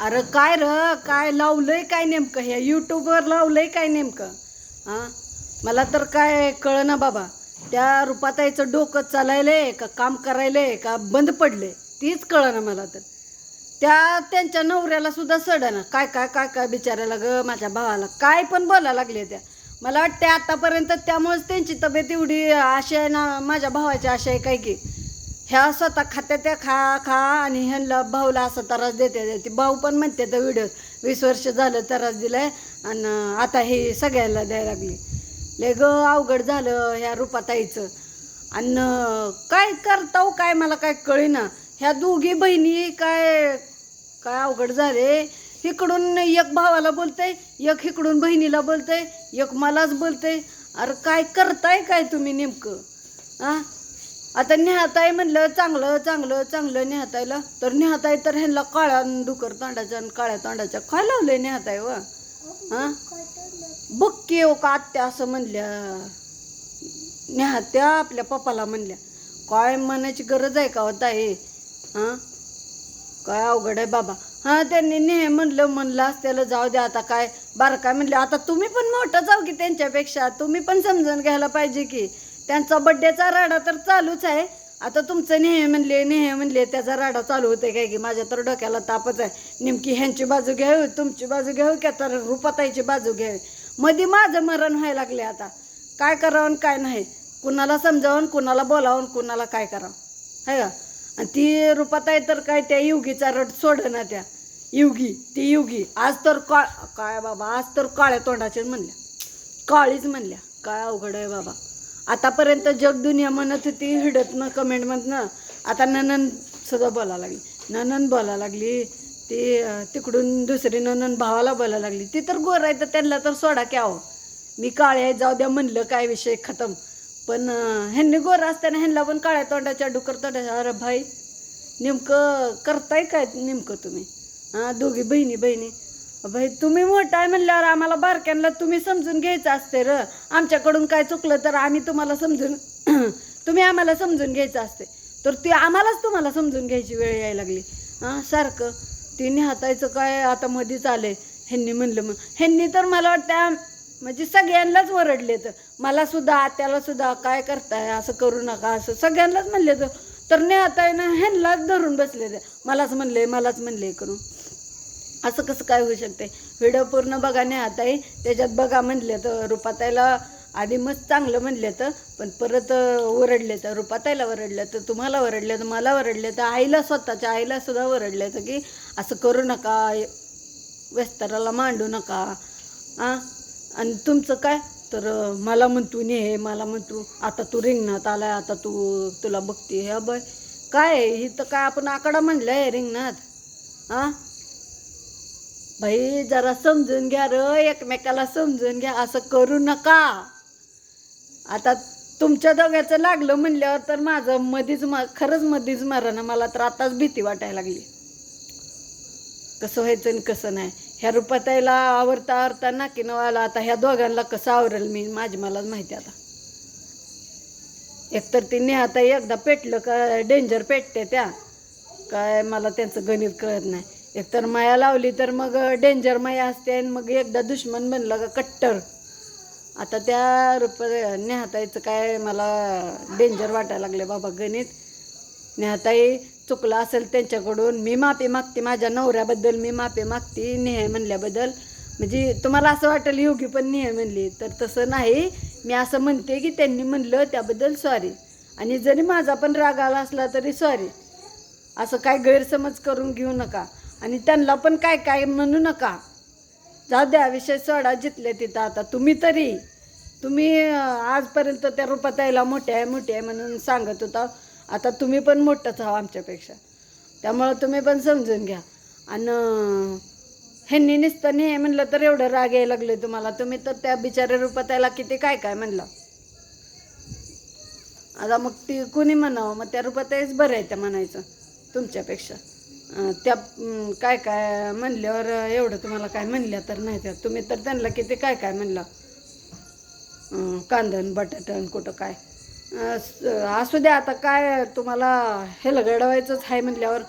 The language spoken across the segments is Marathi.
अरे काय र काय लावलंय काय नेमकं? हे यूट्यूबवर लावलंय काय नेमकं? हां मला तर काय कळना बाबा. त्या रुपाताईचं डोकं चालायलंय का काम करायलंय का बंद पडले तीच कळना मला तर. त्या त्यांच्या नवऱ्याला सुद्धा सडना. काय काय काय काय बिचारायला ग माझ्या भावाला? काय पण बोला लागले त्या. मला वाटते आतापर्यंत त्यामुळेच त्यांची तब्येत एवढी आशय आहे ना माझ्या भावाची आशय आहे काय की. ह्या स्वतः खात्या त्या खा खा आणि ह्यांना भाऊला असा त्रास देते ती भाऊ पण म्हणते तर व्हिडिओ वीस वर्ष झालं त्रास दिलाय आणि आता हे सगळ्याला द्यायला लागली. लय ग अवघड झालं ह्या रूपाताईचं. आणि काय करताव हो, काय मला काय कळेना. ह्या दोघी बहिणी काय काय अवघड झाले. इकडून एक भावाला बोलते एक इकडून बहिणीला बोलते एक मलाच बोलते अरे काय करताय काय तुम्ही नेमकं? आ? आता नेहाताई म्हणलं चांगलं चांगलं चांगलं नेहाताईला तर नेहाताई तर ह्यांना काळ्या डुकर तोंडाच्या आणि काळ्या तोंडाच्या काय लावलंय नेहाताय व? हा? बक्की हो का आत्या असं म्हणल्या. नेहात्या आपल्या पप्पाला म्हणल्या. काय म्हणायची गरज आहे का होता हे हां? काय अवघड आहे बाबा. हां त्यांनी नेह म्हणलं म्हणलं त्याला जाऊ द्या आता काय. बारकाय काय म्हणलं आता तुम्ही पण मोठं जाऊ की त्यांच्यापेक्षा. तुम्ही पण समजून घ्यायला पाहिजे की. त्यांचा बड्डेचा राडा तर चालूच आहे. आता तुमचं नेहे म्हणले नेहे म्हणले त्याचा राडा चालू होते काय की माझ्या तर डोक्याला तापच आहे. नेमकी ह्यांची बाजू घ्यावी तुमची बाजू घ्यावी का तर रुपाताईची बाजू घ्यावी? मध्ये माझं मरण व्हायला लागले आता. काय करावं आणि काय नाही? कुणाला समजावून कुणाला बोलावून कुणाला काय करावं? है का? आणि ती रुपाताई तर काय त्या युगीचा रट सोड ना त्या. युगी ती युगी. आज तर काळ काय बाबा आज तर काळ्या तोंडाचे म्हणल्या. काळीच म्हणल्या. काय अवघड आहे बाबा. आतापर्यंत जग दुनिया म्हणत होती हिडतनं कमेंटमधनं आता ननन सुद्धा बोलायला लागली. ननन बोलायला लागली. ती तिकडून दुसरी ननन भावाला बोलायला लागली. ती तर गोर आहे तर त्यांना तर सोडा की आहो मी काळे आहे जाऊ द्या म्हणलं काय विषय खतम. पण ह्यांनी गोर असताना ह्यांना पण काळ्या तोंडाच्या डुकर तोंडाच्या अरे भाई नेमकं करताय काय नेमकं तुम्ही? हां दोघी बहिणी बहिणी. भाई तुम्ही मोठा आहे म्हणल्यावर आम्हाला बारक्यांना तुम्ही समजून घ्यायचं असते र. आमच्याकडून काय चुकलं तर आम्ही तुम्हाला समजून तुम्ही आम्हाला समजून घ्यायचं असते तर ती आम्हालाच तुम्हाला समजून घ्यायची वेळ यायला लागली. हां सारखं. ती निहातायचं काय आता मध्येच आलंय. ह्यांनी म्हणलं मग. ह्यांनी तर मला वाटतं म्हणजे सगळ्यांनाच वरडले तर मला सुद्धा आत्याला सुद्धा काय करताय असं करू नका असं सगळ्यांनाच म्हणले तर तर नेहाताय ना ह्यांनाच धरून बसले ते मलाच म्हणले मलाच म्हणले करून. असं कसं काय होऊ शकते? व्हिडिओ पूर्ण बघा नेहाताई त्याच्यात बघा म्हणले तर रुपाताईला आधी मस्त चांगलं म्हणले तर पण परत ओरडले तर. रुपाताईला ओरडलं तर तुम्हाला ओरडलं तर मला ओरडले तर आईला स्वतःच्या आईला सुद्धा ओरडले तर की असं करू नका वेस्तराला मांडू नका. आ? आणि तुमचं काय? तर मला म्हणतो ने मला म्हणतो आता तू रिंगणात आलाय आता तू तुला बघते हे बाय काय? ही तर काय आपण आकडा म्हणलं आहे रिंगणात? आ? भाई जरा समजून घ्या र एकमेकाला समजून घ्या असं करू नका. आता तुमच्या दोघ्याचं लागलं म्हणल्यावर तर माझं मधीच मा खरंच मधीच ना मला तर आताच भीती वाटायला लागली. कसं व्हायचं आणि कसं नाही. ह्या रुपाताईला आवरता आवरता नाकी नवाला आता ह्या दोघांना कसं आवरेल मी माझी मलाच माहिती आता. एकतर ती नेहाताई एकदा पेटलं का डेंजर पेटते त्या. काय मला त्यांचं गणित कळत नाही. एकतर माया लावली तर मग डेंजर माया असते आणि मग एकदा दुश्मन बनलं का कट्टर. आता त्या रूप नेहाताईचं काय मला डेंजर वाटायला लागले बाबा गणित. नेहाताई चुकलं असेल त्यांच्याकडून मी माफी मागते माझ्या नवऱ्याबद्दल मी माफी मागते नेह म्हणल्याबद्दल. म्हणजे तुम्हाला असं वाटेल योगी पण नेह म्हणली. तर तसं नाही. मी असं म्हणते की त्यांनी म्हणलं त्याबद्दल सॉरी आणि जरी माझा पण राग आला असला तरी सॉरी असं काय गैरसमज करून घेऊ नका. आणि त्यांना पण काय काय म्हणू नका. जाऊ द्या विषय सोडा जितले तिथं आता. तुम्ही तरी तुम्ही आजपर्यंत त्या रुपाताईला मोठ्या आहे मोठी आहे म्हणून सांगत होता. आता तुम्ही पण मोठंच आहो आमच्यापेक्षा. त्यामुळं तुम्ही पण समजून घ्या. आणि ह्यांनी नुसतं नाही म्हणलं तर एवढं राग यायला लागले तुम्हाला. तुम्ही तर त्या बिचाऱ्या रुपाताईला किती काय काय म्हणलं. आता मग ती कुणी म्हणावं? मग त्या रुपाताईच बरं आहे त्या म्हणायचं तुमच्यापेक्षा. त्या काय काय म्हणल्यावर एवढं तुम्हाला काय म्हणल्या तर नाही त्या. तुम्ही तर त्यांना किती काय काय म्हणलं? अं, कांदण बटाटण कुठं काय? असू द्या आता काय तुम्हाला हेलगडवायचंच आहे म्हणल्यावर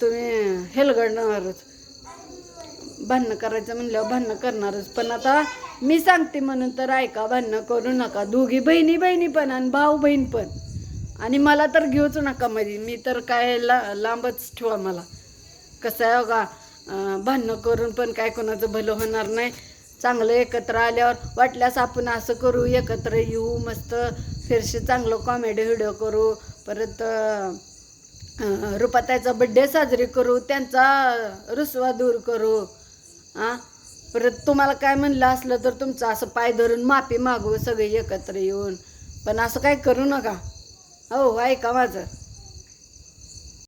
तुम्ही हेलगडणारच. भांडणं करायचं म्हणल्यावर भांडणं करणारच. पण आता मी सांगते म्हणून तर ऐका भांडणं करू नका. दोघी बहिणी बहिणी पण आणि भाऊ बहीण पण. आणि मला तर घेऊच नका मध्ये मी तर काय ला लांबच ठेवा मला. कसं आहे बघा भांडणं करून पण काय कोणाचं भलं होणार नाही. चांगलं एकत्र आल्यावर वाटल्यास आपण असं करू एकत्र येऊ मस्त फिरशी चांगलं कॉमेडी व्हिडिओ करू परत रुपाताईचा बड्डे साजरी करू त्यांचा रुसवा दूर करू हां परत तुम्हाला काय म्हणलं असलं तर तुमचं असं पाय धरून माफी मागू सगळे एकत्र येऊन. पण असं काय करू नका. हो ऐका माझं.